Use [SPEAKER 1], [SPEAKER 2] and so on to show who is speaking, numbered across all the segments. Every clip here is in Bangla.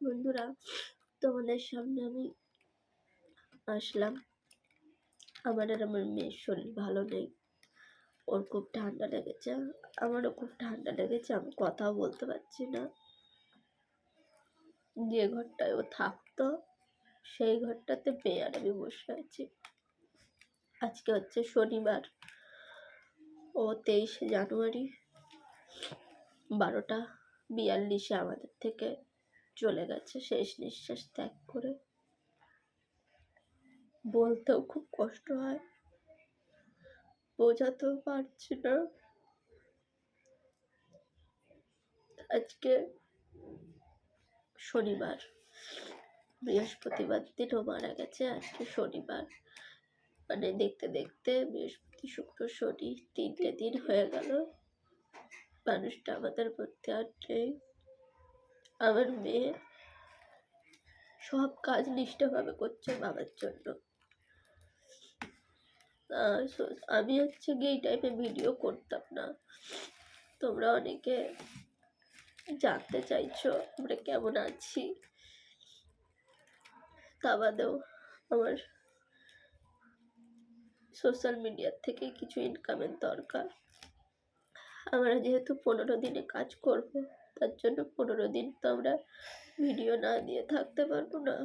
[SPEAKER 1] বন্ধুরা, তোমাদের সামনে আমি আসলাম। আমার আর আমার মেয়ের শরীর ভালো নেই। ওর খুব ঠান্ডা লেগেছে। আমারও খুব ঠান্ডা লেগেছে, আমি কথাও বলতে পারছি না। যে ঘরটায় ও থাকতো, সেই ঘরটাতে মেয়ে আর আমি বসে আছি। আজকে হচ্ছে শনিবার। ও তেইশে জানুয়ারি, বারোটা বিয়াল্লিশে আমাদের থেকে চলে গেছে, শেষ নিঃশ্বাস ত্যাগ করে। বলতেও খুব কষ্ট হয়। বোঝাতেও পারছি না। আজকে শনিবার, বৃহস্পতিবার দিনও মারা গেছে, আজকে শনিবার। মানে দেখতে দেখতে বৃহস্পতি, শুক্র, শনি তিনটে দিন হয়ে গেল। মানুষটা আমাদের মধ্যে আর নেই। আমার মেয়ে সব কাজ নিষ্ঠভাবে করছে বাবার জন্য। আমি হচ্ছে গিয়ে এই টাইপের ভিডিও করতাম না। তোমরা অনেকে জানতে চাইছো আমরা কেমন আছি? তা বাদেও আমার সোশ্যাল মিডিয়ার থেকে কিছু ইনকামের দরকার। আমরা যেহেতু পনেরো দিনে কাজ করব তার জন্য পনেরো দিন তো আমরা ভিডিও না দিয়ে থাকতে পারব না।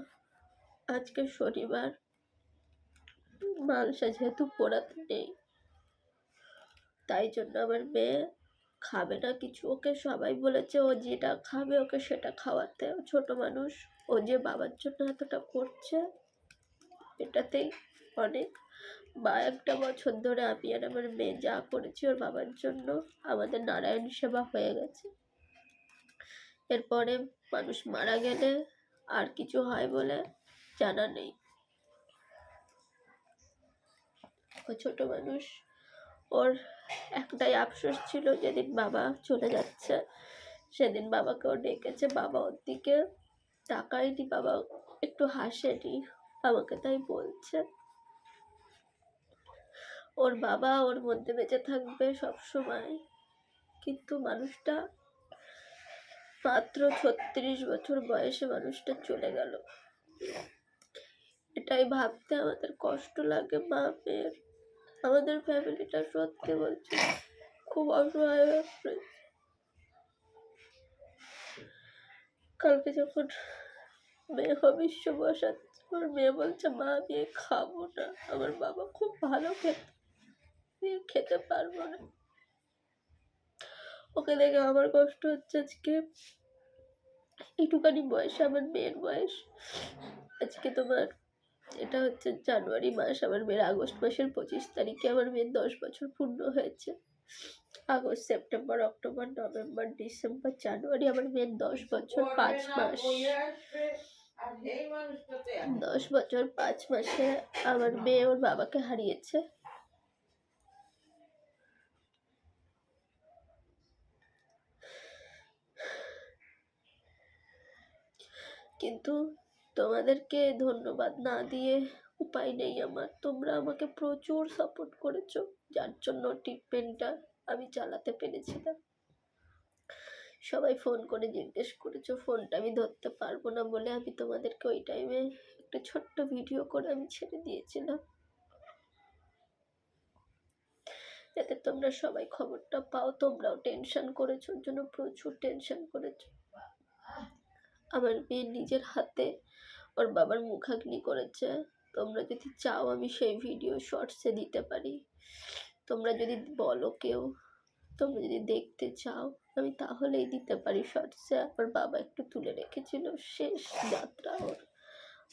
[SPEAKER 1] আজকে শনিবার, মালসা যেহেতু পোড়াতে নেই, তাই জন্য আমার মেয়ে খাবে না কিছু। ওকে সবাই বলেছে, ও যেটা খাবে ওকে সেটা খাওয়াতে। ছোট মানুষ, ও যে বাবার জন্য এতটা করছে, এটাতেই অনেক। বা একটা বছর ধরে আমি আর আমার মেয়ে যা করেছি ওর বাবার জন্য আমাদের নারায়ণ সেবা হয়ে গেছে। এরপরে মানুষ মারা গেলে আর কিছু হয় বলে জানা নেই। ছোট মানুষ, ওর একটাই আফসোস ছিল যেদিন বাবা চলে যাচ্ছে, সেদিন বাবাকে ও ডেকেছে। বাবা ওর দিকে তাকায়নি, বাবা একটু হাসেনি, আমাকে তাই বলছে। ওর বাবা ওর মধ্যে বেঁচে থাকবে সব সময় কিন্তু মানুষটা মাত্র ছত্রিশ বছর বয়সে মানুষটা চলে গেল। এটাই ভাবতে আমাদের কষ্ট লাগে মা মেয়ের আমাদের ফ্যামিলিটা সত্যি বলছে, খুব অসহায় হয়ে কালকে যখন মেয়ে ভবিষ্য বসাচ্ছে, আমার মেয়ে বলছে, মা, আমি খাব না। আমার বাবা খুব ভালো খেতে খেতে পারব না। ওকে দেখে আমার কষ্ট হচ্ছে আজকে। একটুখানি বয়স, আমার মেয়ের বয়স। আজকে তোমার, এটা হচ্ছে জানুয়ারি মাস, আমার মেয়ের আগস্ট মাসের পঁচিশ তারিখে আমার মেয়ের দশ বছর পূর্ণ হয়েছে। August, September, October, November, December, January, আমার মেয়ের দশ বছর পাঁচ মাস। দশ বছর পাঁচ মাসে আমার মেয়ে ওর বাবাকে হারিয়েছে। কিন্তু তোমাদেরকে ধন্যবাদ না দিয়ে উপায় নেই আমার। তোমরা আমাকে প্রচুর সাপোর্ট করেছ, যার জন্য ট্রিটমেন্টটা আমি চালাতে পেরেছিলাম। সবাই ফোন করে জিজ্ঞেস করেছ ফোনটা আমি ধরতে পারব না বলে আমি তোমাদেরকে ওই টাইমে একটা ছোট্ট ভিডিও করে আমি ছেড়ে দিয়েছিলাম। যাতে তোমরা সবাই খবরটা পাও, তোমরাও টেনশন করেছ জন্য প্রচুর টেনশন করেছ। আমার মেয়ে নিজের হাতে ওর বাবার মুখাগ্নি করেছে। তোমরা যদি চাও আমি সেই ভিডিও শর্টসে দিতে পারি। তোমরা যদি বলো কেউ, তোমরা যদি দেখতে চাও, আমি তাহলেই দিতে পারি শর্টসে আমার বাবা একটু তুলে রেখেছিল শেষ যাত্রা ওর।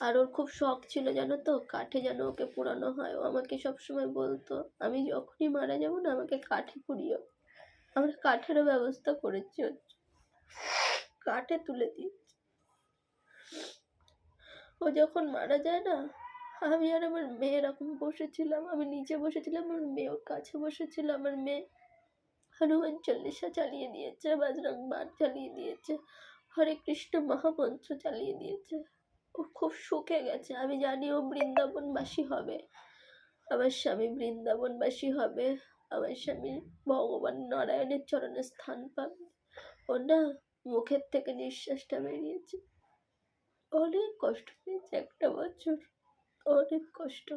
[SPEAKER 1] আর ওর খুব শখ ছিল জানো তো, কাঠে যেন ওকে পোড়ানো হয়। ও আমাকে সবসময় বলতো, আমি যখনই মারা যাব না, আমাকে কাঠে পুড়িও। আমরা কাঠেরও ব্যবস্থা করেছি হচ্ছে কাঠে তুলে দিচ্ছি ও যখন মারা যায় না, আমি আর আমার মেয়ে এরকম বসেছিলাম, আমি নিচে বসেছিলাম, আমার মেয়ে ওর কাছে বসেছিল, আমার মেয়ে হনুমান চল্লিশা চালিয়ে দিয়েছে, বাজরং বান চালিয়ে দিয়েছে, হরে কৃষ্ণ মহামন্ত্র চালিয়ে দিয়েছে। ও খুব সুখে গেছে, আমি জানি ও বৃন্দাবনবাসী হবে, আমার স্বামী বৃন্দাবনবাসী হবে, আমার স্বামী ভগবান নারায়ণের চরণে স্থান পাবে। ও না মুখের থেকে নিঃশ্বাসটা বেরিয়েছে। অনেক কষ্ট পেয়েছি একটা বছর। অনেক কষ্ট।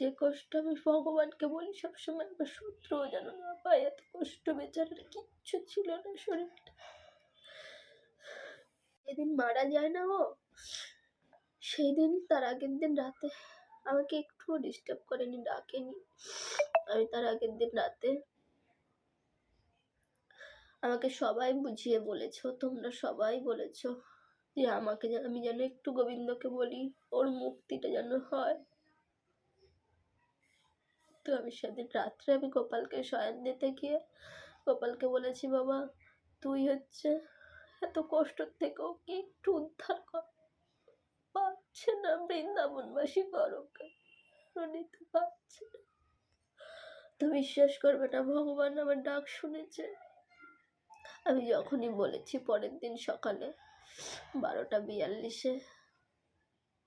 [SPEAKER 1] যে কষ্ট আমি ভগবানকে বলি, সবসময় আমার শত্রুও যেন না পায়। এত কষ্ট বেচারার কিচ্ছু ছিল না শরীরটা। যেদিন মারা যায় না ও সেই দিন তার আগের দিন রাতে আমাকে একটুও ডিস্টার্ব করেনি, ডাকেনি। আমি তার আগের দিন রাতে আমাকে সবাই বুঝিয়ে বলেছ, তোমরা সবাই বলেছ। যে আমাকে আমি যেন একটু গোবিন্দকে বলি, ওর মুক্তিটা যেন হয়। তো আমি সেদিন রাত্রে আমি গোপালকে শয়ন দিতে গিয়ে, গোপালকে বলেছি, বাবা, তুই হচ্ছে এত কষ্টর থেকেও কি একটু উদ্ধার কর। পারছে না বৃন্দাবনবাসী করকে নিতে পারছে না। তো বিশ্বাস করবে না, ভগবান আমার ডাক শুনেছে। আমি যখনই বলেছি পরের দিন সকালে বারোটা বিয়াল্লিশে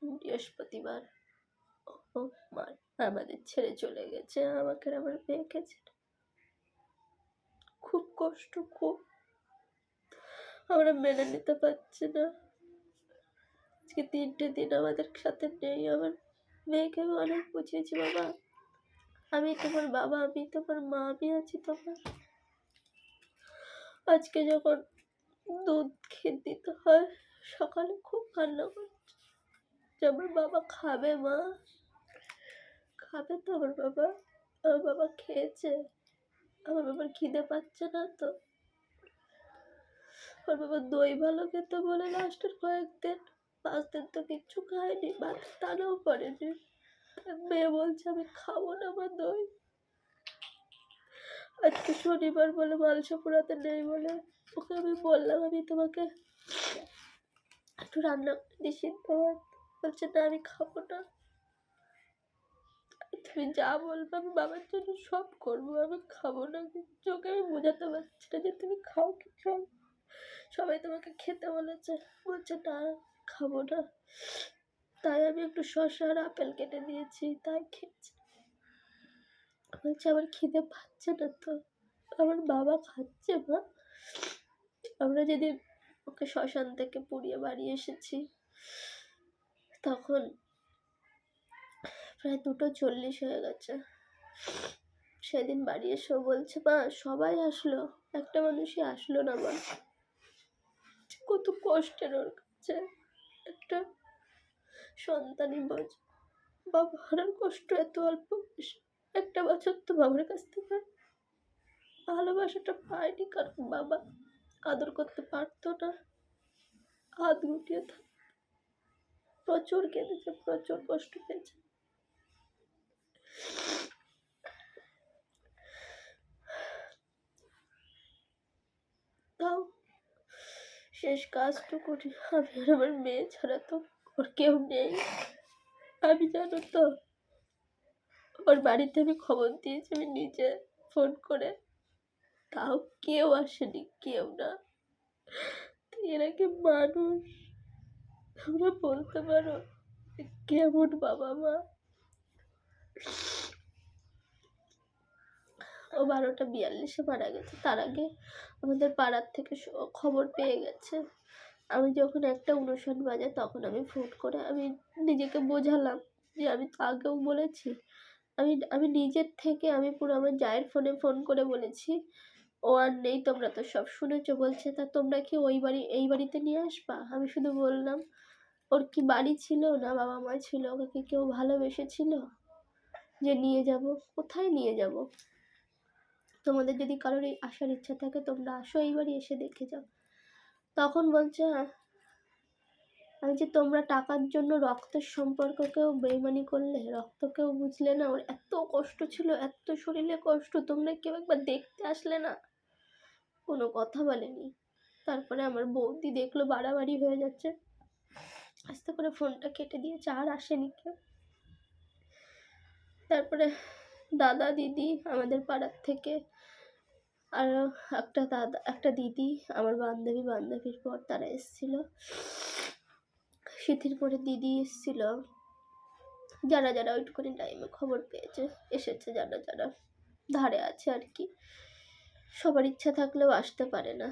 [SPEAKER 1] বৃহস্পতিবার। আমাদের ছেড়ে চলে গেছে, আমাকে আমার মেয়েকে ছেড়ে খুব কষ্ট, খুব। আমরা মেনে নিতে পারছি না। আজকে তিনটে দিন আমাদের সাথে নেই, আমার মেয়েকে অনেক বুঝিয়েছি, বাবা। আমি তোমার বাবা, আমি তোমার মা, আমি আছি তোমার। আজকে যখন দুধ খেতে দিতে হয়। সকালে খুব কান্না করছে। যে আমার বাবা খাবে মা। খাবে তো আমার বাবা। আমার বাবা খেয়েছে। আমার বাবার খিদে পাচ্ছে না তো। আমার বাবা দই ভালো খেতে বলে লাস্টের কয়েকদিন। পাঁচ দিন তো কিচ্ছু খায়নি। ভাত টানাও করেনি মেয়ে বলছে, আমি খাব না আমার দই। আজকে শনিবার বলে মালসা পোড়াতে নেই বলে। ওকে আমি বললাম, আমি তোমাকে একটু রান্না করে সিদ্ধ বলছে, না, আমি খাব না। তুমি যা বলবে, আমি বাবার জন্য সব করব, আমি খাব না। কিন্তু ওকে আমি বোঝাতে পারছি না যে তুমি খাও কি চল সবাই তোমাকে খেতে বলেছে। বলছে, না, খাব না। তাই আমি একটু শসা আর আপেল কেটে দিয়েছি, তাই খেয়েছি। বলছে, আমার খিদে পাচ্ছে না তো। আমার বাবা খাচ্ছে, মা। আমরা যেদিন ওকে শ্মশান থেকে পুড়িয়ে বাড়ি এসেছি, তখন প্রায় দুটো চল্লিশ হয়ে গেছে। সেদিন বাড়ি এসে বলছে, মা, সবাই আসলো। একটা মানুষই আসলো না, মা। কত কষ্টের ওর কাছে। একটা সন্তানই বোঝ। বাবা হারার কষ্ট, এত অল্প একটা বছর তো বাবার কাছ থেকে ভালোবাসাটা পায়নি কারণ বাবা। আদর করতে পারতো না। হাত গুটিয়ে থাক। প্রচুর কেঁদেছে, প্রচুর কষ্ট পেয়েছে। তাও শেষ কাজটুকু আমি আর আমার মেয়ে ছাড়া তো ওর কেউ নেই। আমি জানো তো ওর বাড়িতে আমি খবর দিয়েছি, আমি নিজে ফোন করে তাও কেউ আসেনি, কেউ না। এরা কি মানুষ। তোমরা বলতে পারো কেমন বাবা মা। ও বারোটা বিয়াল্লিশে মারা গেছে। তার আগে আমাদের পাড়ার থেকে খবর পেয়ে গেছে। আমি যখন একটা অনুষ্ঠান বাজে তখন আমি ফোন করে আমি নিজেকে বোঝালাম যে আমি তো আগেও বলেছি। আমি আমি নিজের থেকে আমি পুরো আমার জায়ের ফোনে ফোন করে বলেছি ও আর নেই তোমরা তো সব শুনেছো বলছে তা তোমরা কি ওই বাড়ি এই বাড়িতে নিয়ে আসবা? আমি শুধু বললাম ওর কি বাড়ি ছিল না বাবা মা ছিল? ওকে কি কেউ ভালোবেসেছিল যে নিয়ে যাব? কোথায় নিয়ে যাব? তোমাদের যদি কারোর আসার ইচ্ছা থাকে তোমরা আসো এই বাড়ি এসে দেখে যাও। তখন বলছে "হ্যাঁ, আমি যে তোমরা টাকার জন্য রক্তের সম্পর্ককেও বেইমানি করলে রক্তকেও বুঝলে না ওর এত কষ্ট ছিল এত শরীরে কষ্ট তোমরা কেউ একবার দেখতে আসলে না? কোনো কথা বলেনি। তারপরে আমার বৌদি দেখল বাড়াবাড়ি হয়ে যাচ্ছে। আস্তে করে ফোনটা কেটে দিয়েছে, আর আসেনি কেউ। তারপরে দাদা, দিদি আমাদের পাড়ার থেকে, আর একটা দাদা, একটা দিদি আমার বান্ধবী বান্ধবীর পর তারা এসেছিল। শীতের পরে দিদি এসেছিল। যারা যারা ওইটুকুনি টাইমে খবর পেয়েছে, এসেছে যারা যারা। ধারে আছে আর কি। সবার ইচ্ছা থাকলেও আসতে পারে না।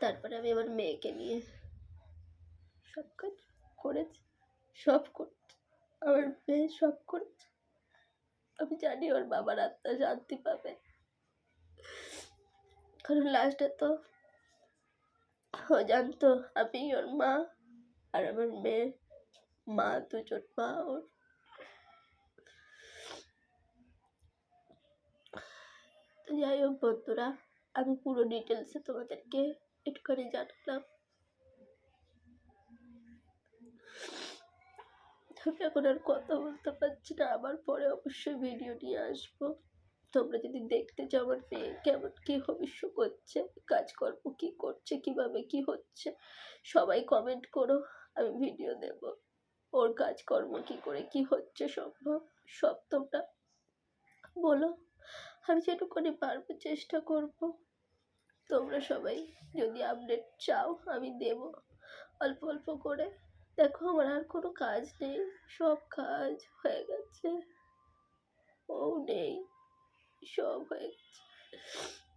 [SPEAKER 1] তারপরে আমি আমার মেয়েকে নিয়ে সব কাজ করেছি, সব করছি, আমার মেয়ে সব করেছে। আমি জানি ওর বাবার আত্মা শান্তি পাবে। কারণ লাস্টে তো ও জানতো আমি ওর মা আর আমার মেয়ে মা দুজন মা, ওর যাই হোক বন্ধুরা, আমি পুরো ডিটেলসে তোমাদেরকে একটুখানি জানালাম। আমি এখন আর কথা বলতে পারছি না, আবার পরে অবশ্যই ভিডিও নিয়ে আসব। তোমরা যদি দেখতে চাও আমার মেয়ে কেমন, কি ভবিষ্য করছে, কাজকর্ম কি করছে, কীভাবে কি হচ্ছে, সবাই কমেন্ট করো, আমি ভিডিও দেব। ওর কাজকর্ম কি করে, কি হচ্ছে সম্ভব, সব তোমরা বলো। আমি যেটুকুনি পারব চেষ্টা করব। তোমরা সবাই যদি আপডেট চাও, আমি দেব। অল্প অল্প করে। দেখো, আমার আর কোনো কাজ নেই। সব কাজ হয়ে গেছে। ও নেই। সব হয়ে গেছে।